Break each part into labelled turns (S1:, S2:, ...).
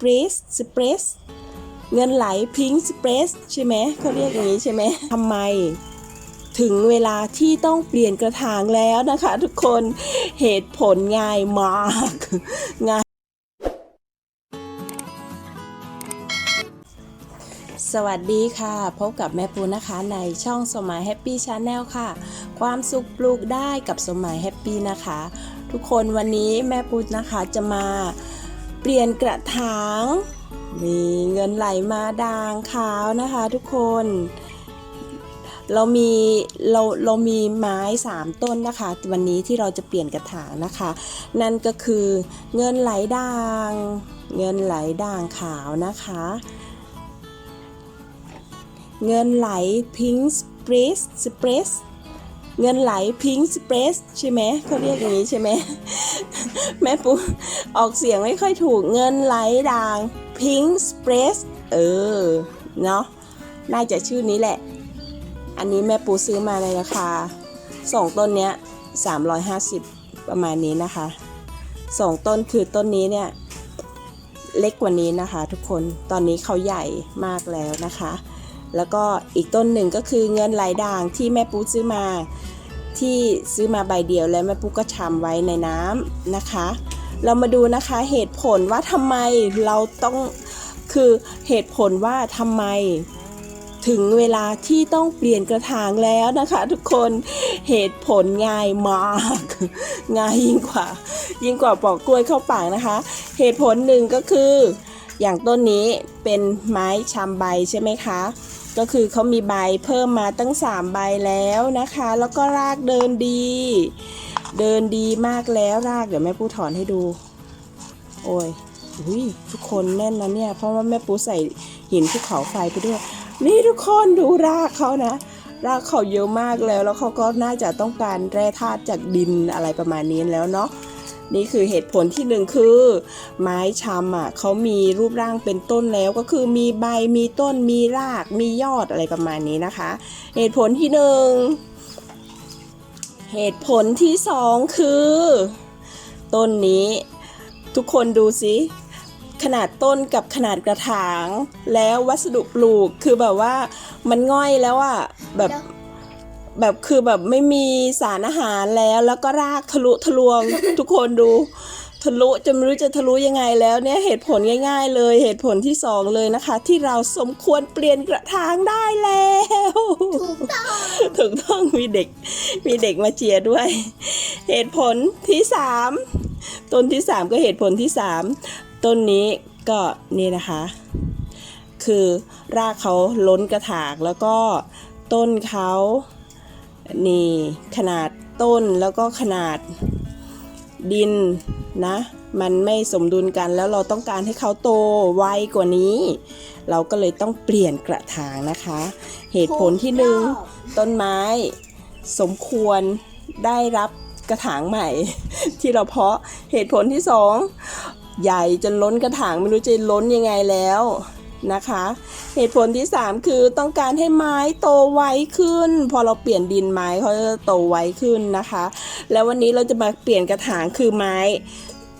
S1: ปรสสเปรสเงินไหลพิงสเปรสใช่ไหมเขาเรียกอย่างนี้ใช่ไหมทำไม ถึงเวลาที่ต้องเปลี่ยนกระถางแล้วนะคะ ทุกคนเหตุผลง่ายมากง่ายสวัสดีค่ะ พบกับแม่ปูนะคะ ในช่องสมัยแฮปปี้ชาแนลค่ะ ความสุขปลูกได้กับสมัยแฮปปี้นะคะ ทุกคนวันนี้แม่ปูนะคะจะมา เปลี่ยนกระถาง มีเงินไหลมาดางขาวนะคะทุกคน เรามีเราเรามีไม้สามต้นนะคะ วันนี้ที่เราจะเปลี่ยนกระถางนะคะ นั่นก็คือเงินไหลด่าง เงินไหลด่างขาวนะคะ เงินไหลพิงสเปรสสเปรส เงินไหลพิงสเปรสใช่ไหมเขาเรียกอย่างนี้ใช่ไหมแม่ปูออกเสียงไม่ค่อยถูกเงินไหลด่างพิงสเปรสเออเนาะน่าจะชื่อนี้แหละ อันนี้แม่ปูซื้อมาในราคาสองต้นเนี้ย350 ประมาณนี้นะคะสองต้นคือต้นนี้เนี่ยเล็กกว่านี้นะคะ ทุกคนตอนนี้เขาใหญ่มากแล้วนะคะ แล้วก็อีกต้นหนึ่งก็คือเงินไหลด่างที่แม่ปูซื้อมา ที่ซื้อมาใบเดียวแล้วแม่ปูก็ชำไว้ในน้ำนะคะ เรามาดูนะคะเหตุผลว่าทำไมเราต้องคือเหตุผลว่าทำไมถึงเวลาที่ต้องเปลี่ยนกระถางแล้วนะคะทุกคนเหตุผลง่ายมากง่ายยิ่งกว่า ยิ่งกว่าปอกกล้วยเข้าปากนะคะ เหตุผลหนึ่งก็คือ อย่างต้นนี้เป็นไม้ชำใบใช่ไหมคะ ก็คือเขามีใบเพิ่มมาตั้ง 3 ใบแล้วนะคะ แล้วก็รากเดินดี เดินดีมากแล้วรากเดี๋ยวแม่ปูถอนให้ดู โอ้ยอุ้ยทุกคนแน่นนะเนี่ย เพราะว่าแม่ปูใส่หินภูเขาไฟไปด้วย นี่ทุกคนดูรากเขานะ รากเขาเยอะมากแล้ว แล้วเขาก็น่าจะต้องการแร่ธาตุจากดินอะไรประมาณนี้แล้วเนาะ นี่คือเหตุผลที่หนึ่งคือ ไม้ชำอะเขามีรูปร่างเป็นต้นแล้วก็คือมีใบมีต้นมีรากมียอดอะไรประมาณนี้นะคะ เหตุผลที่หนึ่งเหตุผลที่สองคือ ต้นนี้ทุกคนดูสิขนาดต้นกับขนาดกระถาง แล้ววัสดุปลูกคือแบบว่ามันง่อยแล้วอะแบบ แบบคือแบบไม่มีสารอาหารแล้ว แล้วก็รากทะลุทะลวง ทุกคนดูทะลุจะไม่รู้จะทะลุยังไงแล้วเนี่ยเหตุผลง่าย ๆ เลยเหตุผลที่สองเลยนะคะ ที่เราสมควรเปลี่ยนกระถางได้แล้ว
S2: ถูกต้อง
S1: ถูกต้องมีเด็ก มีเด็กมาเชียร์ด้วย เหตุผลที่สามต้นที่สามก็เหตุผลที่สามต้นนี้ก็นี่นะคะ คือรากเขาล้นกระถางแล้วก็ต้นเขา นี่ขนาดต้นแล้วก็ขนาดดินนะ มันไม่สมดุลกันแล้วเราต้องการให้เขาโตไวกว่านี้ เราก็เลยต้องเปลี่ยนกระถางนะคะ เหตุผลที่หนึ่งต้นไม้สมควรได้รับกระถางใหม่ ที่เราเพาะเหตุผลที่สองใหญ่จนล้นกระถางไม่รู้จะล้นยังไงแล้ว นะคะ เหตุผลที่สามคือต้องการให้ไม้โตไวขึ้น พอเราเปลี่ยนดินไม้เขาจะโตไวขึ้นนะคะ แล้ววันนี้เราจะมาเปลี่ยนกระถางคือไม้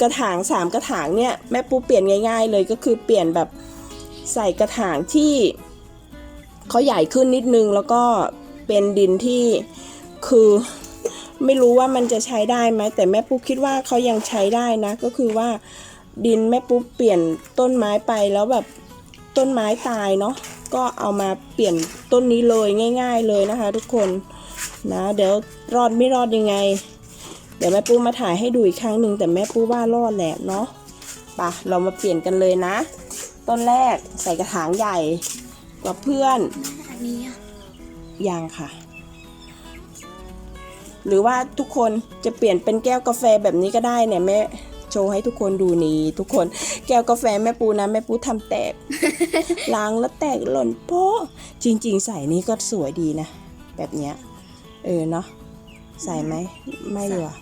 S1: กระถางสามกระถางเนี่ยแม่ปูเปลี่ยนง่าย ๆ เลยก็คือเปลี่ยนแบบใส่กระถางที่เขาใหญ่ขึ้นนิดนึงแล้วก็เป็นดินที่คือไม่รู้ว่ามันจะใช้ได้ไหมแต่แม่ปุ๊คิดว่าเขายังใช้ได้นะ ก็คือว่าดินแม่ปุ๊เปลี่ยนต้นไม้ไปแล้วแบบ ต้นไม้ตายเนาะก็เอามาเปลี่ยนต้นนี้เลยง่าย ๆเลยนะคะ ทุกคนนะเดี๋ยวรอดไม่รอดยังไง เดี๋ยวแม่ปุ๊กมาถ่ายให้ดูอีกครั้งหนึ่งแต่แม่ปุ๊กว่ารอดแหละเนาะปะเรามาเปลี่ยนกันเลยนะ ต้นแรกใส่กระถางใหญ่กว่าเพื่อน
S2: อันนี้
S1: ยังค่ะ หรือว่าทุกคนจะเปลี่ยนเป็นแก้วกาแฟแบบนี้ก็ได้เนี่ยแม่ โชว์ให้ทุกคนดูนี่ทุกคน แก้วกาแฟแม่ปูนะแม่ปูทำแตก ล้างแล้วแตกหล่นโป๊ะจริง ๆ ใส่นี่ก็สวยดีนะ แบบเนี้ยเออเนาะใส่ไหมไม่ดีกว่า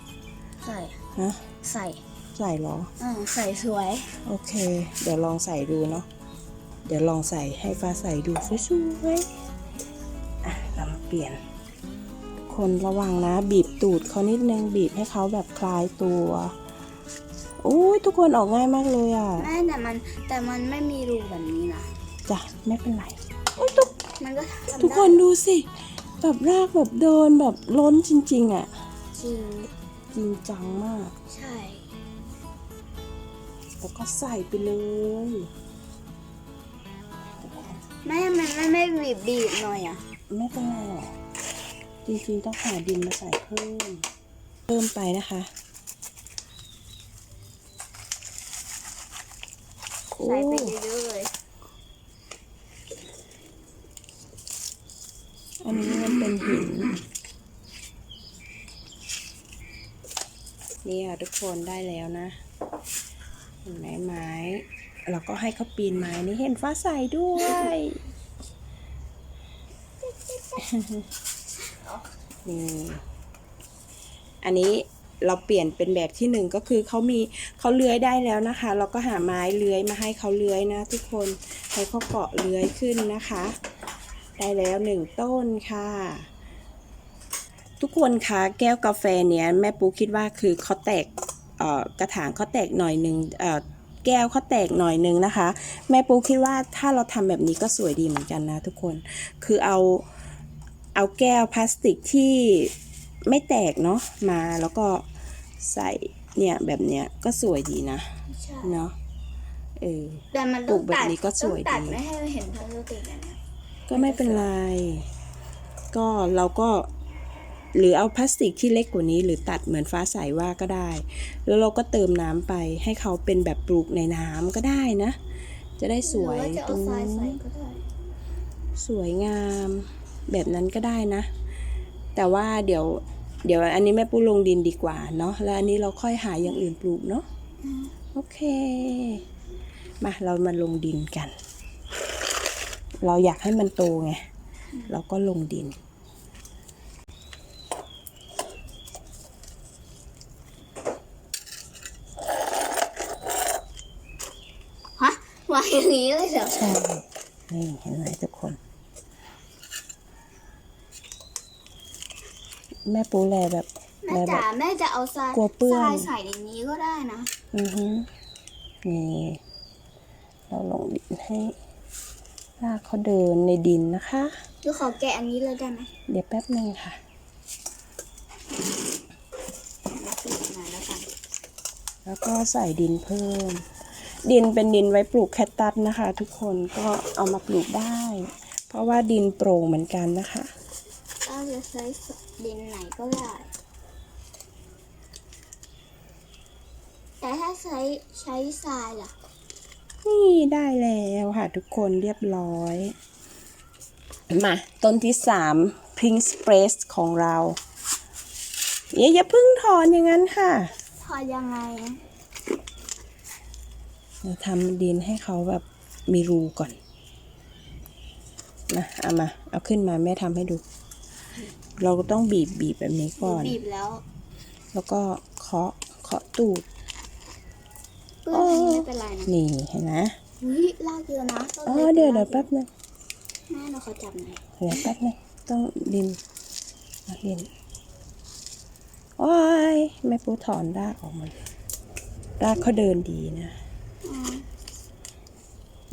S2: ใส่
S1: ฮะ
S2: ใส่
S1: ใส่เหรอ
S2: อืมใส่สวย
S1: โอเค เดี๋ยวลองใส่ดูเนาะเดี๋ยวลองใส่ให้ฟ้าใส่ดูสวยๆอะเรามาเปลี่ยน คนระวังนะ บีบตูดเขานิดนึงบีบให้เขาแบบคลายตัวโโอ้ยทุกคนออกง่ายมากเลยอะ
S2: แม่แต่มันแต่มันไม่มีรูแบบนี้นะ
S1: จ้ะไม่เป็นไรโอ้ยทุก
S2: มันก็ทำ
S1: ทุก
S2: ได้
S1: คนดูสิแบบรากแบบเดินแบบล้นจริง ๆ อะ
S2: จริง
S1: จริงจังมาก
S2: ใช่
S1: แล้วก็ใส่ไปเลย
S2: แม่มันไม่ไม่บีบบีบหน่อยอะ
S1: ไม่เป็นไรหรอกจริงๆต้องหาดินมาใส่เพิ่มเพิ่มไปนะคะ
S2: ใส่ไป
S1: โอ้
S2: เยอะๆเลย
S1: อันนี้มันเป็นหิน นี่ค่ะทุกคนได้แล้วนะ เห็นไหมไม้เราก็ให้เขาปีนไม้นี่เห็นฟ้าใสด้วย นี่ อันนี้ เราเปลี่ยนเป็นแบบที่หนึ่งก็คือเขามีเขาเลื้อยได้แล้วนะคะ เราก็หาไม้เลื้อยมาให้เขาเลื้อยนะ ทุกคนให้เขาเกาะเลื้อยขึ้นนะคะ ได้แล้วหนึ่งต้นค่ะ ทุกคนคะแก้วกาแฟเนี้ยแม่ปูคิดว่าคือเขาแตกกระถางเขาแตกหน่อยหนึ่งแก้วเขาแตกหน่อยหนึ่งนะคะ แม่ปูคิดว่าถ้าเราทำแบบนี้ก็สวยดีเหมือนกันนะทุกคนคือเอาเอาแก้วพลาสติกที่ ไม่แตกเนาะมาแล้วก็ใส่เนี่ยแบบเนี้ยก็สวยดีนะ
S2: ใช่
S1: เนาะเออ
S2: แต่มัน
S1: ปลู
S2: ต้อง
S1: กแบบ
S2: ตัด
S1: นี้ก็สวย
S2: ต้องตัด
S1: ดี
S2: ไม่ให้เห็นพลาสติกอันเนี้ย
S1: ก็ไม่เป็นไร ก็เราก็หรือเอาพลาสติกที่เล็กกว่านี้ หรือตัดเหมือนฟ้าใสว่าก็ได้ แล้วเราก็เติมน้ำไปให้เขาเป็นแบบปลูกในน้ำก็ได้นะ จะได้สวย
S2: หรือว่าจะ
S1: ตร
S2: เอา
S1: ง
S2: ทราย
S1: นู้
S2: ใส่
S1: น
S2: ก็ได้
S1: สวยงามแบบนั้นก็ได้นะ แต่ว่าเดี๋ยว เดี๋ยวอันนี้แม่ปูลงดินดีกว่าเนาะแล้วอันนี้เราค่อยหาอย่างอื่นปลูกเนาะ
S2: อืม
S1: โอเค มาเรามาลงดินกัน เราอยากให้มันโตไงเราก็ลงดิน
S2: ฮะวางอย่างนี้เลยเหรอ
S1: ใช่นี่เห็นไหมทุกคน แม่ปูแลแบบ
S2: แม่
S1: แลแบ
S2: จ๋า
S1: บ
S2: แม่จะเอาทราย
S1: กลัวเปื้อน
S2: ทรายใส่ในนี้ก็ได้นะ
S1: อือฮึนี่ เราลงดินให้รากเขาเดินในดินนะคะ
S2: หรือขอแกะอันนี้เลยได้ไหม
S1: เดี๋ยวแป๊บหนึ่งค่ะ
S2: เดี๋ยวปิดหน่อยแล้วกัน
S1: แล้วก็ใส่ดินเพิ่ม ดินเป็นดินไว้ปลูกแคตตัสนะคะ ทุกคนก็เอามาปลูกได้ เพราะว่าดินโปร่งเหมือนกันนะคะ
S2: เรา จะใช้ดินไหนก็ได้ แต่ถ้าใช้ใช้ทรายล่ะ
S1: นี่ได้แล้วค่ะทุกคนเรียบร้อย มา ต้นที่สาม Pink Sprace ของเราอย่าอย่าเพึ่งถอนอย่างนั้นค่ะ
S2: พอยังไงอะ
S1: เราทำดินให้เขาแบบมีรูก่อนนะเอามา เอาขึ้นมาแม่ทำให้ดู เราก็ต้องบีบบีบแบบนี้ก่อน
S2: บีบแล้ว
S1: แล้วก็เคาะเคาะตูด
S2: เปื้อนอันนี้ไม่เป็นไรนะ
S1: นี่เห็นไหม
S2: อุ้ยลากเยอะนะต้น
S1: อ๋อ
S2: ล็ก
S1: เดี๋ยว
S2: ลาก
S1: เดี๋ยวแป๊บนึง
S2: แม่เราขอจับหน่อย
S1: เดี๋ยวแป๊บนึงต้องดินเอาดินโอ้ยแม่ปูถอนรากออกมาเลยรากเขาเดินดีนะ
S2: อ๋อ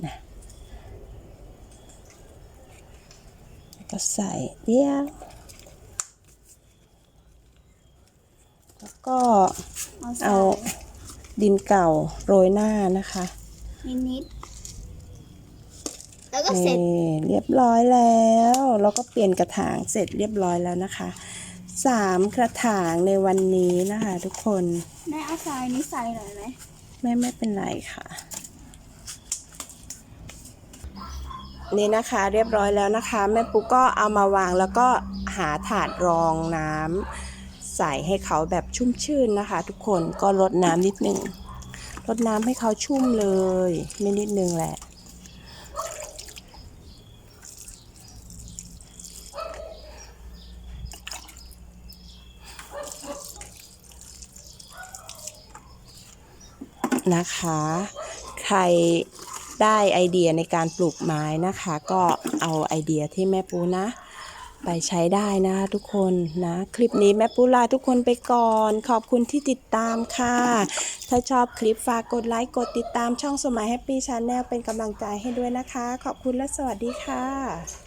S1: แล้วก็ใส่เดียวแล้ว ก็
S2: เอาใส่
S1: เอาดินเก่าโรยหน้านะคะ
S2: นิดนิดๆแล้วก็เสร็จ
S1: นี่เรียบร้อยแล้วเราก็เปลี่ยนกระถางเสร็จเรียบร้อยแล้วนะคะสามกระถางในวันนี้นะคะ ทุกคน
S2: แม่เอาทรายนี้ใส่หน่อยไหม
S1: ไม่ไม่เป็นไรค่ะ นี่นะคะเรียบร้อยแล้วนะคะ แม่ปุ๊กก็เอามาวางแล้วก็หาถาดรองน้ำ ใส่ให้เขาแบบชุ่มชื่นนะคะ ทุกคนก็รดน้ำนิดนึงรดน้ำให้เขาชุ่มเลย ไม่นิดนึงแหละ นะคะ ใครได้ไอเดียในการปลูกไม้นะคะ ก็เอาไอเดียที่แม่ปูนะ ไปใช้ได้นะทุกคนนะ คลิปนี้แม่ปูลาทุกคนไปก่อน ขอบคุณที่ติดตามค่ะ ถ้าชอบคลิปฝากกดไลค์กดติดตามช่องสมัยแฮปปี้ชาแนลเป็นกำลังใจให้ด้วยนะคะ ขอบคุณและสวัสดีค่ะ